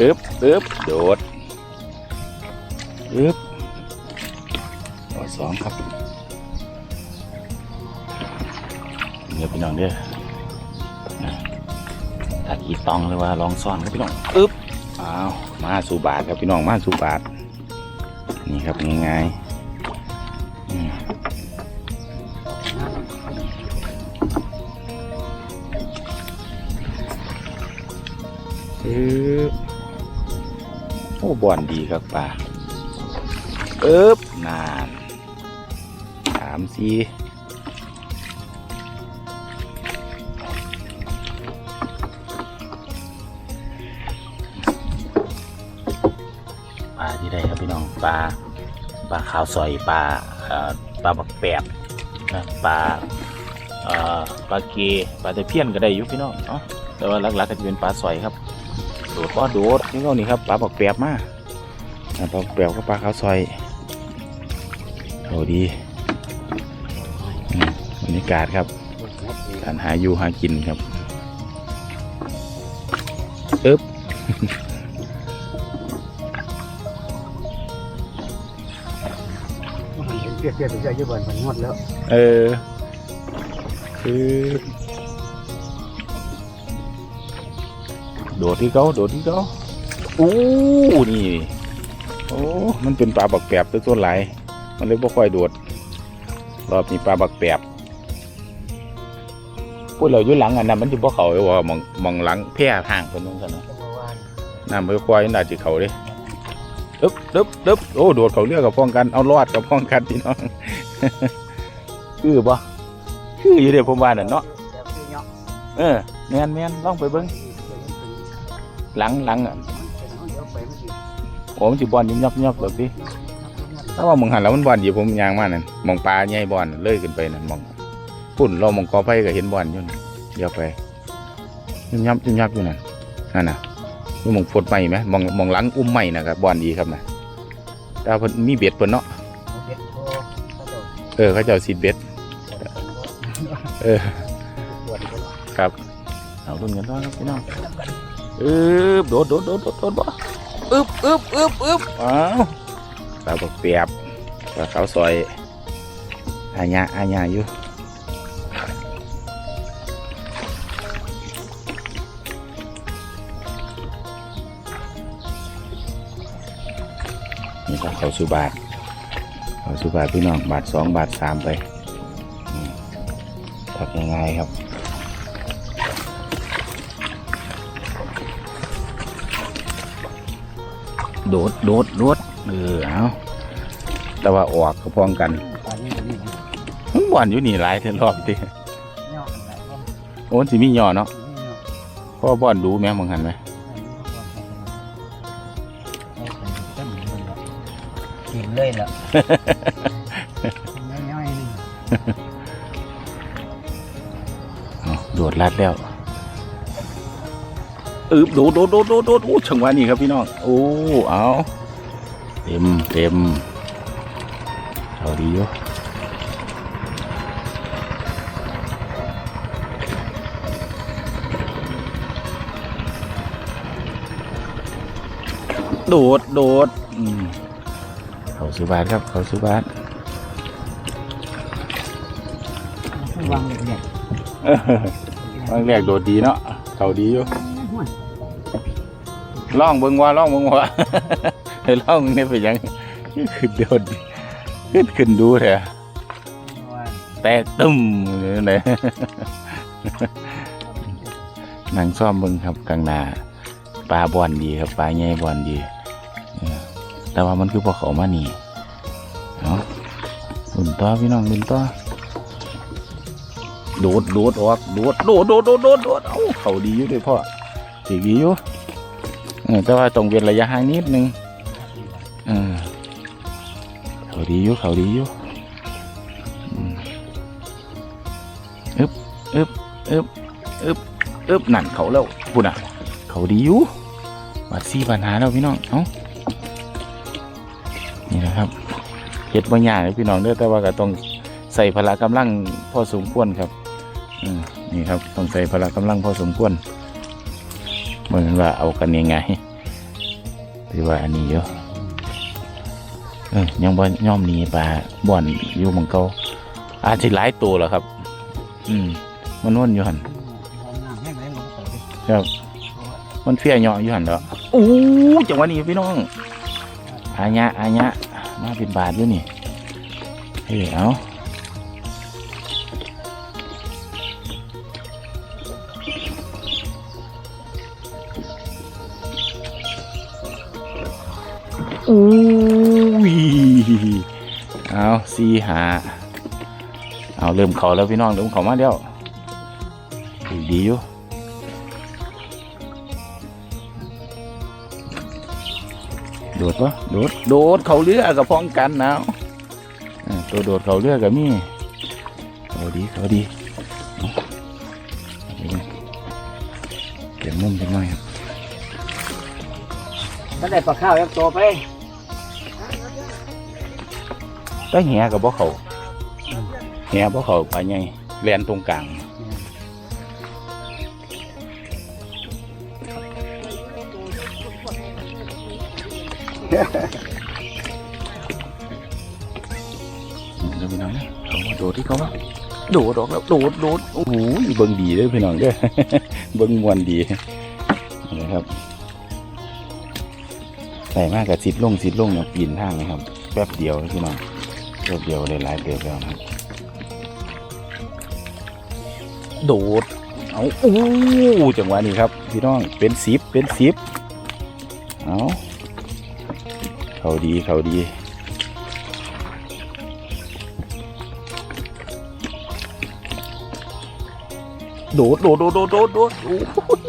อึ๊บอึ๊บโดดอึ๊บต่อสองครับเดี๋ยวพี่น้องเด้อนะตัดอีตองเลยว่าลองซ่อนครับพี่น้องอึ๊บอ้าวมาสู่บาทครับพี่น้องมาสู่บาทนี่ครับง่ายๆ บอนดีครับป่าเอ๊บนานสามสี่ปลาที่ได้ครับพี่น้องปลาปลาขาวซอยปลาปลาบักแปบนะปลาปลาเกปลาตะเพียนก็ได้อยู่พี่น้องเนาะแต่ว่าหลักๆก็จะเป็นปลาสอยครับโดดบ่โดดนี่เขานี่ครับปลาบักแปบมาอ่า ปลาบักแปบกับปลาขาวซอยโอ้ดีอืมบรรยากาศครับการหาอยู่หากินครับเอ๊บมันเห็นเปรี้ยวๆไปเรื่อยๆอยู่บนมันงดแล้ว เออ คือโดดที่เขาโดดที่เขาอู้นี่ โอ้ มันเป็นปลาบักแปบตัวตัวไหลายมันเลยบ่ค่อยโดด รอบนี้ปลาบักแปบพวกเราอยู่หลังอันนั้นมันจะบ่เขาเลยว่ามองมองหลังแพร่ทางคนนู้นกันเนาะก็บอกว่าน้ำไม่ควายน่าจะเขาเลยดึบดึบดึบโอ้โดดเขาเรียกกับป้องกันเอารอดกับป้องกันพี่น้องคือบ่คืออยู่เดี๋ยวผมว่าน่ะเนาะแบบนี้เนาะเออแมนแมนลองไปเบิ้งหลังหลัง อ้มันสิบอลยุ่มยับยับแบบนี้ถ้าว่ามึงหันแล้วมันบอลอยู่ผมยางมานั่นมองปลาใหญ่บอลเลื่อยขึ้นไปนั่นมองปุ่นเรามองกอไฟก็เห็นบอลอยู่นั่นเดี๋ยวไปยุ่มยับยุ่มยับอยู่นั่นนั่นน่ะนี่มองฟดใหม่ไหมมองมองหลังอุ้มใหม่นะครับบอลดีครับนะแต่ว่าเพิ่นมีเบ็ดเพิ่นเนาะเออเขาเจ้าซีเบ็ดเออครับเอาลุ้นกันต่อครับพี่น้องเอึบโดดโดดโดดโดดโดดบ่ อึบอึบอึบอ้าวปลาบักเปียบปลาขาวซอยอาญาอาญาอยู่นี่ครับเขาสุบาทเขาสุบาทพี่น้องบาทสองบาทสามไปทักยังไงครับ โดดโดดโดดเออเอาแต่ว่าออกก็พร้อมกันตอนนี้ตอนนี้มันบ่อนอยู่นี่หลายเท่ารอบติเนาะอะไรก็โอ้มันสิมีหย่อเนาะนี่เนาะเพราะว่าบ่อนดูแม่มึงหันไหมกินเลยล่ะย่อยๆนี่เอาโดดลัดแล้ว อึบโดดโดดโดดโดดโดดโอ้จังหวะนี้ครับพี่น้องโอ้เอาเต็มเต็มเอาดีอยู่โดดโดดอืมเขาสุบาทครับเขาสุบาทวางเด็กเออครั้งแรกโดดดีเนาะเขาดีอยู่ ล่องเบิ่งว่าล่องเบิ่งว่าเฮ้ล่องนี่เป็นยังขึ้นโดดขึ้นขึ้นดูเถอะแตกตึ้มเลยนั่งซ่อมเบิ่งครับกลางนาปลาบอนดีครับปลาใหญ่บอนดีแต่ว่ามันคือพอเขามานี่เนาะหมุนต่อพี่น้องหมุนต่อโดดโดดออกโดดโดดโดดโดดโดดเอ้าเขาดีอยู่เลยพ่อสีดีอยู่ อแต่ว่าต้องเว้นระยะห่างนิดนึงเออเขาดีอยู่เขาดีอยู่อึบอึบอึบอึบอึบนั่นเขาแล้วพูดอะ เขาดีอยู่วัดซี่ปัญหาแล้วพี่น้องเอ้านี่แหละครับเห็ดบางอย่างเลยพี่น้องเด้อแต่ว่าก็ต้องใส่พละกำลังพอสมควรครับอืนี่ครับต้องใส่พละกำลังพอสมควร เหมือนว่าเอากันยังไงถือว่าอันนี้เยอะเออยังบ่ย่อมนีปลาบ่อนอยู่มังเกาอาจจะหลายตัวแล้วครับ อืม มันวนอยู่หันน้ำแห้งแรงลงไปดิครับ มันเฟี้ยเหยาะอยู่หันแล้วโอ้จังหวะนี้พี่น้องอาญะอาญะมาเป็นบาทอยู่นี่เฮ้ยเอา อู้ยเอาสีหาเอาเริ่มเขาแล้วพี่น้องเริ่มเขามาเดียวดีดีอยู่โดดปะโดดโดดเขาเรือกับพ้องกันนาวอ่าตัวโดดเขาเรือกับมี่เขาดีเขาดีเปลยเก็บมุมจังหน่อยครับถ้าได้ปลาข้าวยักโตไป ก็แหกับบ่เขาแหบ่เขาไปไงแลนตรงกลางเดี๋ยวพี่น้องนะเขาโดดที่เขาว่าโดดออกแล้วโดดโดดโอ้โหเบิ่งดีเลยพี่น้องเด้อเบิ่งมวนดีนะครับใส่มากกับซิดลงซิดลงเนี่ยปีนทางนะครับ แป๊บเดียวพี่น้อง แป๊บเดียวเลยหลายเดือนแล้วนะครับโดดเอาโอ้จังหวะนี้ครับพี่น้องเป็นสิบเป็นสิบเอาเขาดีเขาดีโดดโดดโดดโดดโดดโดดโอ้ย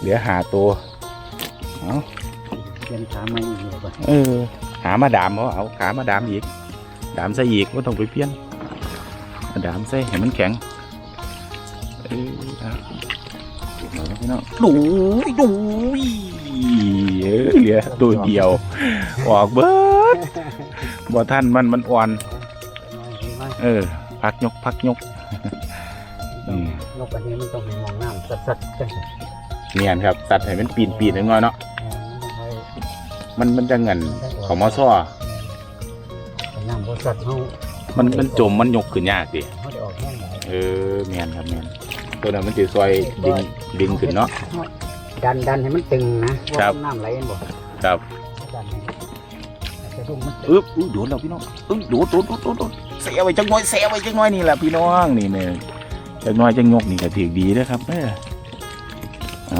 เหลือหาตัว เอาเปลี่ยนขาไม่อีกเลยก่อนเออ หามาดามเขาเอาขามาดามอีก ดามใส่อีกว่าต้องไปเพี้ยนมาดามใส่ให้มันแข็งเออเอาเอาแล้วพี่น้องดูยดูยเออเหลือตัวเดียว ออกเบิดบ่ท่านมันมันอ่อน เออ พักยกพักยกอืมนกอันนี้มันต้องมีมองน้ำสัดๆกันเนียนครับ ตัดให้มันปีนปีนๆหน่อยๆเนาะมันมันจะเงินของมอซ่อ น้ำบริษัทเขามันมันจมมันยกขึ้นยากดิเขาได้ออกแห้งหลายเออเมียนครับเมียนตัวนั้นมันจะซอยดึงดึงขึ้นเนาะ ดันดันให้มันตึงนะครับว่าน้ำไหลเห็นบ่ครับดันให้แต่ดุ้งมันตึงอึ๊บอุ้ยโดนแล้วพี่น้องอึ๊บโดดโดดโดดโดดโดดเสียไว้จังน้อยเสียไว้จังน้อยนี่แหละพี่น้องนี่เนี่ยจังน้อยจังยกนี่ก็ถือดีเด้อครับเออเอ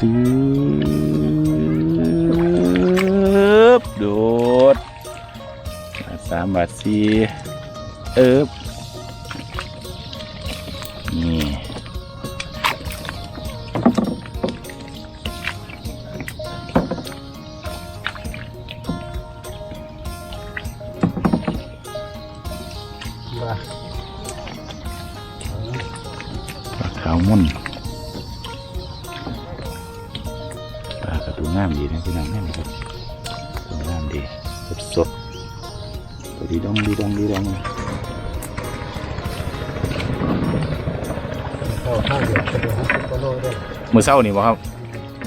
ตึ๊บโดดสามบาทสี่เอิบ กระตูงามดีนะพี่น้องแม่นี่ครับตัวงามดีสดสดๆตัวดีดองดีดองดีดองเข้าเข้าเดือดกระโดดห้าสิบกิโลได้มือเศร้านี่บ่ครับ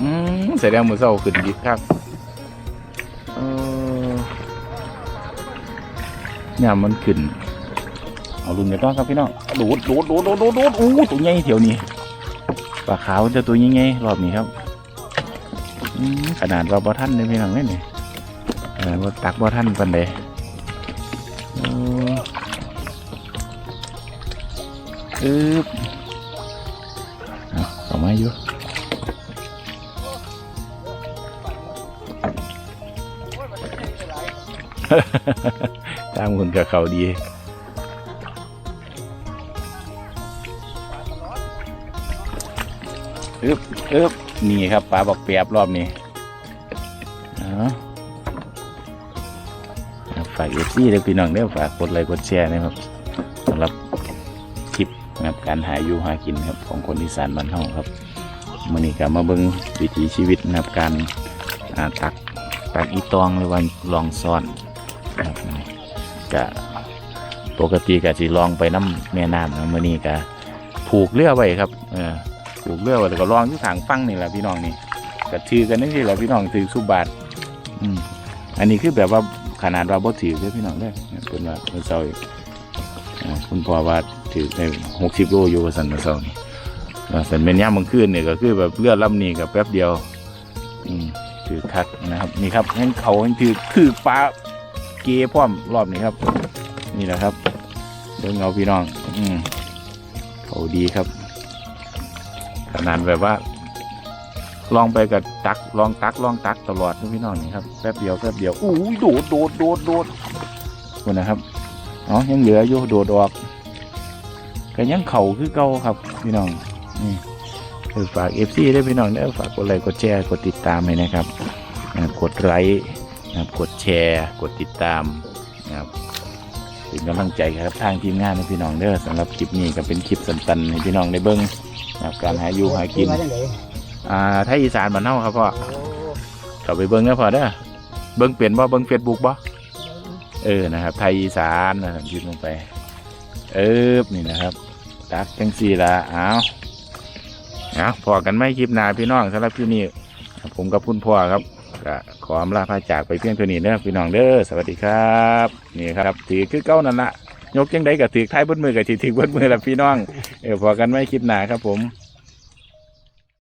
อืมแสดงมือเศร้าขึ้นดีครับเออเนี่ยมันขึ้น เอาลุนเดี๋ยวต้องครับพี่น้องโดดโดดโดดโดดโดดโดดอู้ตัวใหญ่เถียวนี้ปลาขาวจะตัวใหญ่ๆรอบนี้ครับอืม ขนาดว่าบ่ท่านเลยพี่น้องเนี่ยนี่เออว่าตักบ่ท่านปันเดอึบเอามาอยู่ตามคนกับเขาดีอึบอึบ นี่ครับปลาบอกเปียบรอบนี้ฝากเอฟซีเลยพี่น้องเด้อฝากกดไลค์กดแชร์นะครับสำหรับคลิปนะครับการหาอยู่หากินครับของคนอีสานบ้านเฮาครับมื่อนี้ก็มาเบิ่งวิถีชีวิตนะครับการาตักตักอีตองหรือว่าลองซ่อนครับก็ปกติก็สิลองไปน้ำแม่น้ำนะมื้อนี้ก็ผูกเรือไว้ครับเออ ผูกเรื่อไว้แล้วก็ลองอยู่ทางฟังนี่แหละพี่น้องนี่ก็ถือกันนี่สิแหละพี่น้องถือสุบาทอืมอันนี้คือแบบว่าขนาดว่าบ่ถือเลยพี่น้องเด้อเนี่ยเพิ่นว่าเมื่อเช้าอีกอ่าคุณพ่อว่าถือได้60โลอยู่ว่าซั่นเมื่อเช้านี่สันแม่นยามมื้อคืนนี่ยก็คือแบบเรือดลำนี้ก็แป๊บเดียวอืมถือคักนะครับนี่ครับให้เขาให้ถือถือปลาเกยพร้อมรอบนี้ครับ นี่แหละครับเดินเงาพี่น้อง อืมเขาดีครับ ขนาดแบบว่า ลองไปกับตักลองตักลองตักตลอดพี่น้องนี่ครับแป๊บเดียวแป๊บเดียวอู้โดดโดดโดดโดดคนนะครับอ๋อยังเหลืออยู่โดดออกก็ยังเข่าคือเก่าครับ พี่น้องนี่เออฝากเอฟซีด้วยพี่น้องเด้ฝากกดไลค์กดแชร์กดติดตามให้นะครับกดไลค์นะกดแชร์กดติดตามนะครับเป็นกำลังใจครับทางทีมงานนะพี่น้องเด้อสำหรับคลิปนี้ก็เป็นคลิปสั้นๆให้พี่น้องได้เบิ้ง นะครับการหาอยู่หากินว่าจังไดอ่าไทยอีสานบ้านเฮาครับพ่อโอ้เข้าไปเบิ้งนะพ่อเด้อเบิ้งเปลี่ยนบ่เบิ้งเฟซบุ๊กบ่เออนะครับ ไทยอีสานนะครับยืนลงไป เออนี่นะครับตักจังสี่ละเอาเอาพอกันไม่คลิปหน้าพี่น้องสำหรับคลิปนี้ผมกับคุณพ่อครับก็ขออำลาพาจากไปเพียงเท่านี้เด้อพี่น้องเด้อสวัสดีครับ นี่ครับถือคือเก้านั่นละ ยกยังได้กับถือท้ายบนมือกับถือถือบนมือละพี่น้อง เออพอกันไม่คลิปหนาครับผม